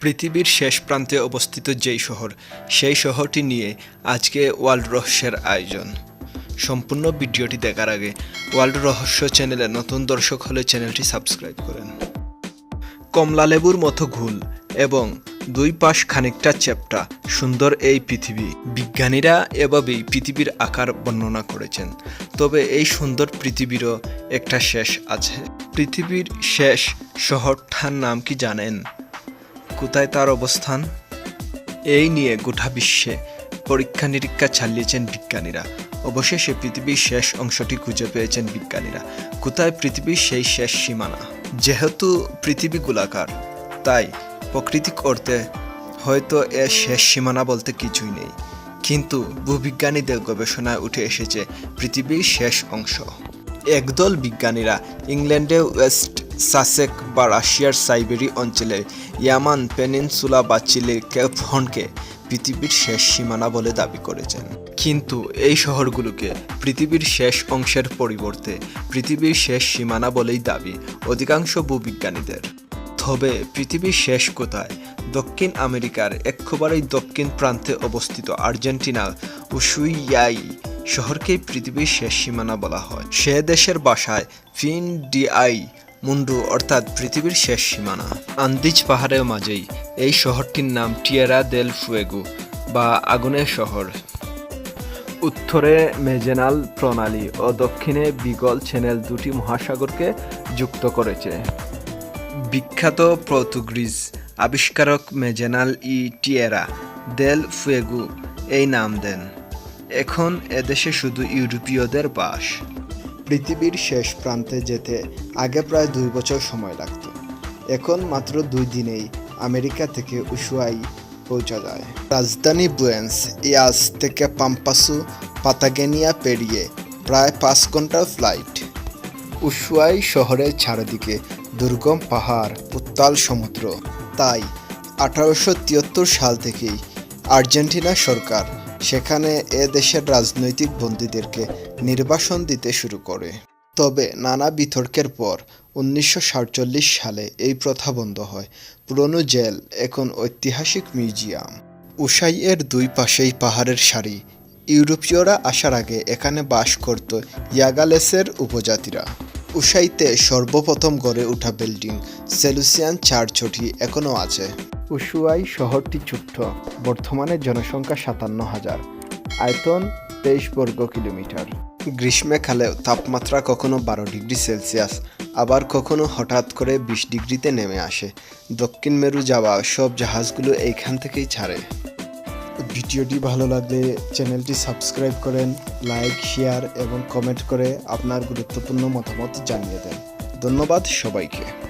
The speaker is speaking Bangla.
পৃথিবীর শেষ প্রান্তে অবস্থিত যেই শহর, সেই শহরটি নিয়ে আজকে ওয়ার্ল্ড রহস্যের আয়োজন। সম্পূর্ণ ভিডিওটি দেখার আগে ওয়ার্ল্ড রহস্য চ্যানেলে নতুন দর্শক হলে চ্যানেলটি সাবস্ক্রাইব করেন। কমলালেবুর মতো ঘুল এবং দুই পাশ খানিকটা চ্যাপ্টা সুন্দর এই পৃথিবী। বিজ্ঞানীরা এভাবেই পৃথিবীর আকার বর্ণনা করেছেন। তবে এই সুন্দর পৃথিবীরও একটা শেষ আছে। পৃথিবীর শেষ শহরটার নাম কি জানেন? কোথায় তার অবস্থান? এই নিয়ে গোটা বিশ্বে পরীক্ষা নিরীক্ষা চালিয়েছেন বিজ্ঞানীরা। অবশেষে পৃথিবীর শেষ অংশটি খুঁজে পেয়েছেন বিজ্ঞানীরা। কোথায় পৃথিবীর সেই শেষ সীমানা? যেহেতু পৃথিবী গোলাকার, তাই প্রকৃতিক অর্থে হয়তো এর শেষ সীমানা বলতে কিছুই নেই। কিন্তু ভূবিজ্ঞানীদের গবেষণায় উঠে এসেছে পৃথিবীর শেষ অংশ। একদল বিজ্ঞানীরা ইংল্যান্ডে ওয়েস্ট সাসেক বা রাশিয়ার সাইবেরি অঞ্চলে ইয়ামান পেনিনসুলা বা চিলির কেপ হর্নকে পৃথিবীর শেষ সীমানা বলে দাবি করেছেন। কিন্তু এই শহরগুলোকে পৃথিবীর শেষ অংশের পরিবর্তে পৃথিবীর শেষ সীমানা বলেই দাবি অধিকাংশ ভূবিজ্ঞানীদের। তবে পৃথিবীর শেষ কোথায়? দক্ষিণ আমেরিকার একেবারেই দক্ষিণ প্রান্তে অবস্থিত আর্জেন্টিনা উসুইয়াই শহরকেই পৃথিবীর শেষ সীমানা বলা হয়। সে দেশের বাসায় ফিন ডিআই মুন্ডু অর্থাৎ পৃথিবীর শেষ সীমানা। আন্দিজ পাহাড়ের মাঝেই এই শহরটির নাম টিয়েরা দেল ফুয়েগু বা আগুনের শহর। উত্তরে মেজেনাল প্রণালী ও দক্ষিণে বিগল চ্যানেল দুটি মহাসাগরকে যুক্ত করেছে। বিখ্যাত পর্তুগিজ আবিষ্কারক মেজেনাল ই টিয়েরা দেল ফুয়েগু এই নাম দেন। এখন এদেশে শুধু ইউরোপীয়দের বাস। পৃথিবীর শেষ প্রান্তে যেতে আগে প্রায় দুই বছর সময় লাগত। এখন মাত্র দুই দিনেই আমেরিকা থেকে উশুয়াই পৌঁছা যায়। রাজধানী বুয়েন্স ইয়াস থেকে পাম্পাসু, পাতাগেনিয়া পেরিয়ে প্রায় পাঁচ ঘণ্টার ফ্লাইট। উশুয়াই শহরের চারিদিকে দুর্গম পাহাড়, উত্তাল সমুদ্র। তাই আঠারোশো তিয়াত্তর সাল থেকেই আর্জেন্টিনা সরকার সেখানে এ দেশের রাজনৈতিক বন্দীদেরকে নির্বাসন দিতে শুরু করে। তবে নানা বিতর্কের পর উনিশশো সাতচল্লিশ সালে এই প্রথা বন্ধ হয়। পুরনো জেল, এখন ঐতিহাসিক মিউজিয়াম। উসাইয়ের দুই পাশেই পাহাড়ের সারি। ইউরোপীয়রা আসার আগে এখানে বাস করত ইয়াগালেসের উপজাতিরা। উসাইতে সর্বপ্রথম গড়ে ওঠা বিল্ডিং সেলুসিয়ান চার্চটি এখনও আছে। উসুয়াই শহরটি ছোট্ট। বর্তমানে জনসংখ্যা সাতান্ন হাজার। আয়তন তেইশ বর্গ কিলোমিটার। গ্রীষ্মকালে তাপমাত্রা কখনো বারো ডিগ্রি সেলসিয়াস, আবার কখনো হঠাৎ করে বিশ ডিগ্রিতে নেমে আসে। দক্ষিণ মেরু যাওয়া সব জাহাজগুলো এইখান থেকেই ছাড়ে। ভিডিওটি ভালো লাগলে চ্যানেলটি সাবস্ক্রাইব করেন, লাইক, শেয়ার এবং কমেন্ট করে আপনার গুরুত্বপূর্ণ মতামত জানিয়ে দেন। ধন্যবাদ সবাইকে।